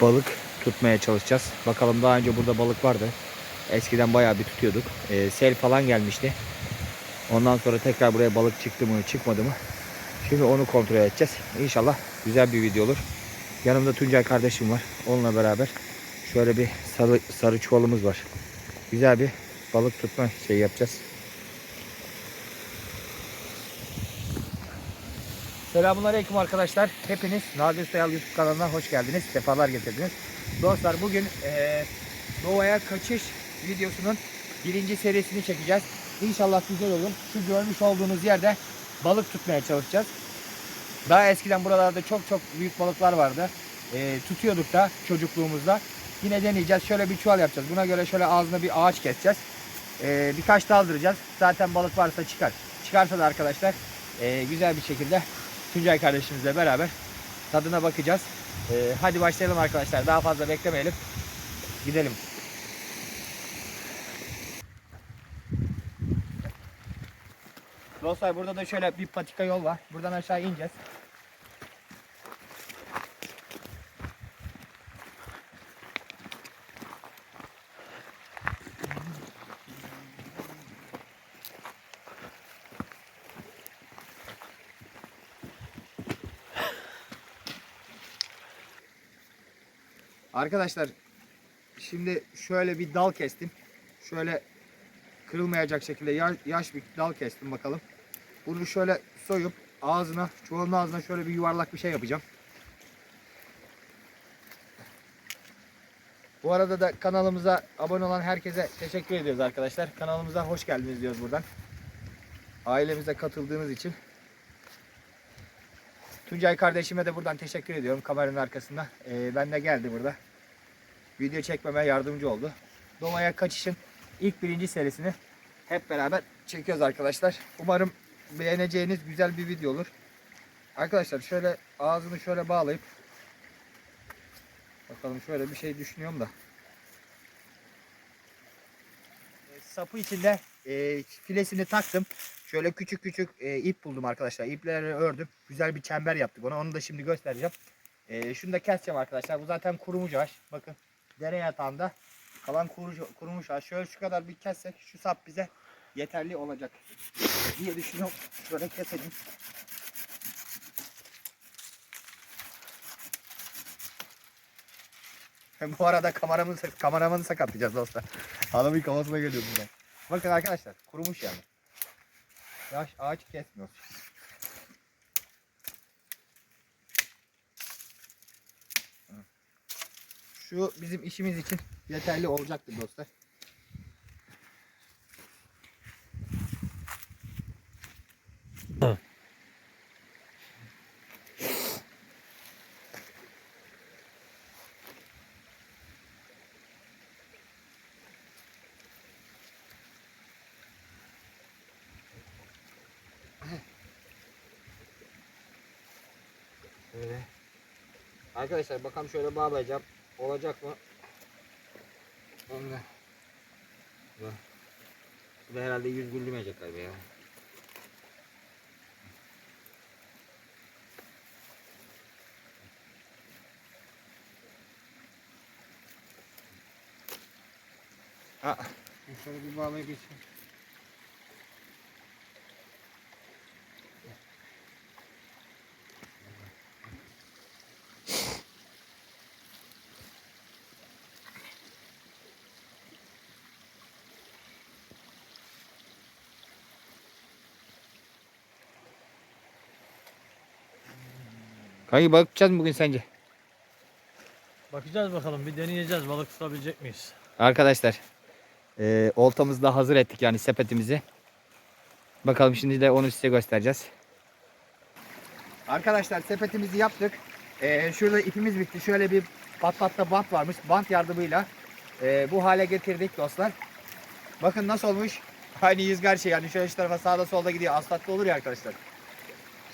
Balık tutmaya çalışacağız. Bakalım daha önce burada balık vardı. Eskiden bayağı bir tutuyorduk. Ee, sel falan gelmişti. Ondan sonra tekrar buraya balık çıktı mı çıkmadı mı? Şimdi onu kontrol edeceğiz. İnşallah güzel bir video olur. Yanımda Tuncay kardeşim var. Onunla beraber şöyle bir sarı, sarı çuvalımız var. Güzel bir balık tutma şey yapacağız. Selamünaleyküm arkadaşlar. Hepiniz Nadir Sayal YouTube kanalına hoş geldiniz. Sefalar getirdiniz. Dostlar bugün eee Doğa'ya kaçış videosunun birinci serisini çekeceğiz. İnşallah güzel olur. Şu görmüş olduğunuz yerde balık tutmaya çalışacağız. Daha eskiden buralarda çok çok büyük balıklar vardı. Eee, tutuyorduk da çocukluğumuzda. Yine deneyeceğiz. Şöyle bir çuval yapacağız. Buna göre şöyle ağzına bir ağaç keseceğiz. Eee, birkaç daldıracağız. Zaten balık varsa çıkar. Çıkarsa da arkadaşlar eee, güzel bir şekilde Tuncay kardeşimizle beraber tadına bakacağız. Eee, hadi başlayalım arkadaşlar. Daha fazla beklemeyelim. Gidelim. Dostlar burada da şöyle bir patika yol var. Buradan aşağı ineceğiz. Arkadaşlar şimdi şöyle bir dal kestim. Şöyle kırılmayacak şekilde ya- yaş bir dal kestim bakalım. Bunu şöyle soyup ağzına, çuvalın ağzına şöyle bir yuvarlak bir şey yapacağım. Bu arada da kanalımıza abone olan herkese teşekkür ediyoruz arkadaşlar. Kanalımıza hoş geldiniz diyoruz buradan. Ailemize katıldığınız için. Tuncay kardeşime de buradan teşekkür ediyorum kameranın arkasında. Ee, ben de geldi burada. Video çekmeme yardımcı oldu. Doğaya kaçışın ilk birinci serisini hep beraber çekiyoruz arkadaşlar. Umarım beğeneceğiniz güzel bir video olur. Arkadaşlar şöyle ağzını şöyle bağlayıp bakalım şöyle bir şey düşünüyorum da. E, sapı içinde e, filesini taktım. Şöyle küçük küçük e, ip buldum arkadaşlar. İpleri ördüm. Güzel bir çember yaptık ona. Onu da şimdi göstereceğim. E, şunu da keseceğim arkadaşlar. Bu zaten kurumuş ağaç. Bakın dere yatağında kalan kurumuş, kurumuş. Şöyle şu kadar bir kessek şu sap bize yeterli olacak diye düşünüyorum. Şöyle keselim. Bu arada kameramı, kameramanı sakatlayacağız dostlar. Adamın kafasına geliyor buradan. Bakın arkadaşlar kurumuş yani. Yaş ağaç kesmiyoruz. Şu bizim işimiz için yeterli olacaktır dostlar. Böyle. Arkadaşlar bakalım şöyle bağlayacağım. Olacak mı? Önüne. Bu. Bu da herhalde yüz güldürmeyecek galiba ya. Aa, şöyle bir bağlayıp geçeyim. Kanki balık tutacağız mı bugün sence? Bakacağız bakalım bir deneyeceğiz balık tutabilecek miyiz? Arkadaşlar e, oltamızı da hazır ettik yani sepetimizi. Bakalım şimdi de onu size göstereceğiz. Arkadaşlar sepetimizi yaptık. E, şurada ipimiz bitti. Şöyle bir patlatta bant varmış. Bant yardımıyla e, bu hale getirdik dostlar. Bakın nasıl olmuş. Aynı yüzgar şey yani şöyle şu tarafa sağda solda gidiyor. Asfaltlı olur ya arkadaşlar.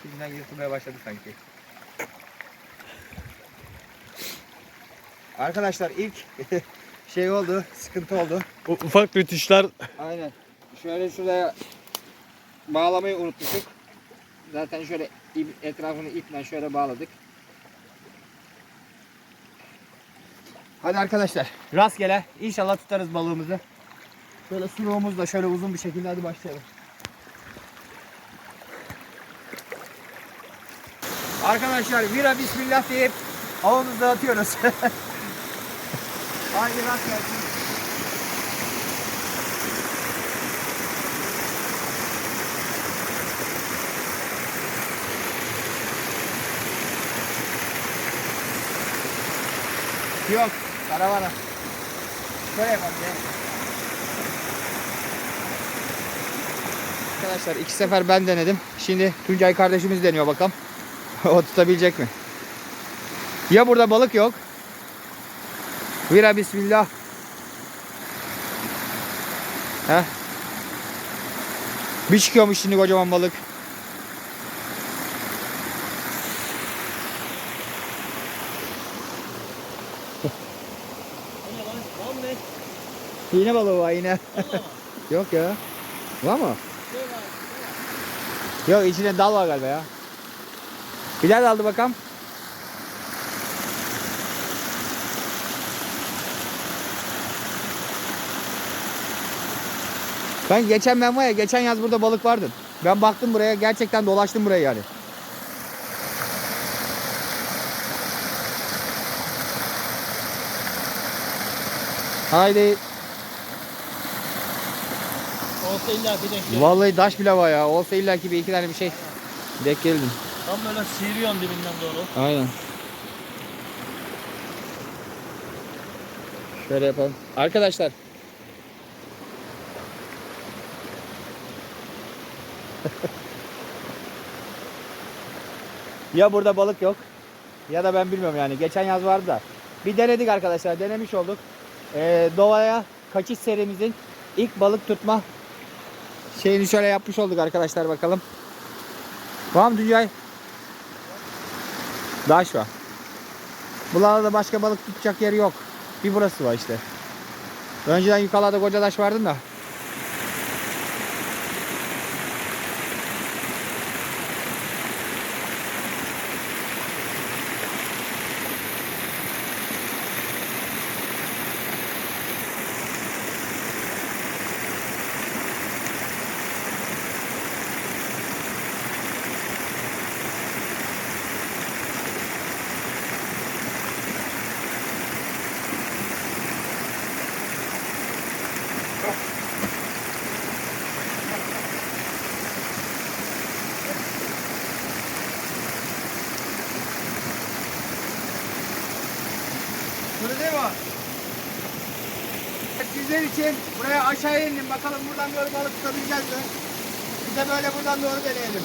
Şimdiden yırtılmaya başladı sanki. Arkadaşlar ilk şey oldu, sıkıntı oldu. U- ufak rütüşler Aynen. Şöyle şuraya bağlamayı unutmuşuk. Zaten şöyle etrafını iple şöyle bağladık. Hadi arkadaşlar rastgele inşallah tutarız balığımızı. Böyle suluğumuz da şöyle uzun bir şekilde hadi başlayalım. Arkadaşlar vira bismillah deyip avımızı atıyoruz. Hadi rast gelsin. Yok, karavana. Şöyle yapalım ya. Arkadaşlar iki sefer ben denedim. Şimdi Tuncay kardeşimiz deniyor bakalım. o tutabilecek mi? Ya burada balık yok. Vira bismillah. Heh. Bir çıkıyormuş şimdi kocaman balık. İğne balığı var yine. yok ya. Var mı? Yok içine dal var galiba ya. Bir daha daldı bakalım. Ben geçen ben var ya geçen yaz burada balık vardı. Ben baktım buraya gerçekten dolaştım buraya yani. Haydi. Olsa illa bir denk gelir. Vallahi taş bile var ya. Olsa illa ki bir iki tane bir şey. Denk geldim. Tam böyle sıyırıyorsun dibinden doğru. Aynen. Şöyle yapalım. Arkadaşlar. Ya burada balık yok ya da ben bilmiyorum yani. Geçen yaz vardı da. Bir denedik arkadaşlar. Denemiş olduk. Ee, doğaya kaçış serimizin ilk balık tutma şeyini şöyle yapmış olduk arkadaşlar bakalım. Mı Dünyay? Daş var. Buralarda başka balık tutacak yeri yok. Bir burası var işte. Önceden yukarıda koca taş vardı da. Böyle değil mi? Sizler için buraya aşağıya indim. Bakalım buradan doğru balık tutabileceğiz mi? Biz de böyle buradan doğru deneyelim.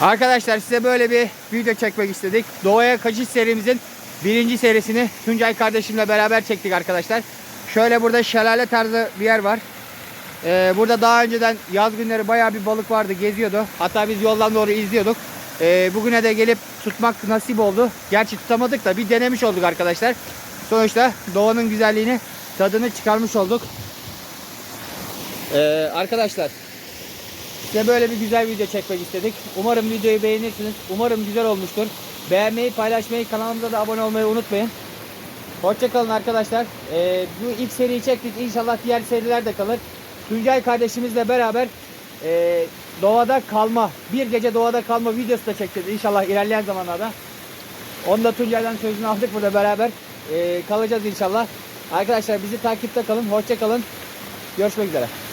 Arkadaşlar size böyle bir video çekmek istedik. Doğaya Kaçış serimizin birinci serisini Tuncay kardeşimle beraber çektik arkadaşlar. Şöyle burada şelale tarzı bir yer var. Ee, burada daha önceden yaz günleri bayağı bir balık vardı geziyordu. Hatta biz yoldan doğru izliyorduk. Ee, bugüne de gelip tutmak nasip oldu. Gerçi tutamadık da bir denemiş olduk arkadaşlar. Sonuçta doğanın güzelliğini tadını çıkarmış olduk. Ee, arkadaşlar Size böyle bir güzel video çekmek istedik. Umarım videoyu beğenirsiniz. Umarım güzel olmuştur. Beğenmeyi, paylaşmayı, kanalımıza da abone olmayı unutmayın. Hoşçakalın arkadaşlar. Ee, bu ilk seriyi çektik. İnşallah diğer seriler de kalır. Tuncay kardeşimizle beraber e, doğada kalma, bir gece doğada kalma videosu da çekeceğiz. İnşallah ilerleyen zamanlarda. Onu da Tuncay'dan sözünü aldık burada beraber. E, kalacağız inşallah. Arkadaşlar bizi takipte kalın. Hoşçakalın. Görüşmek üzere.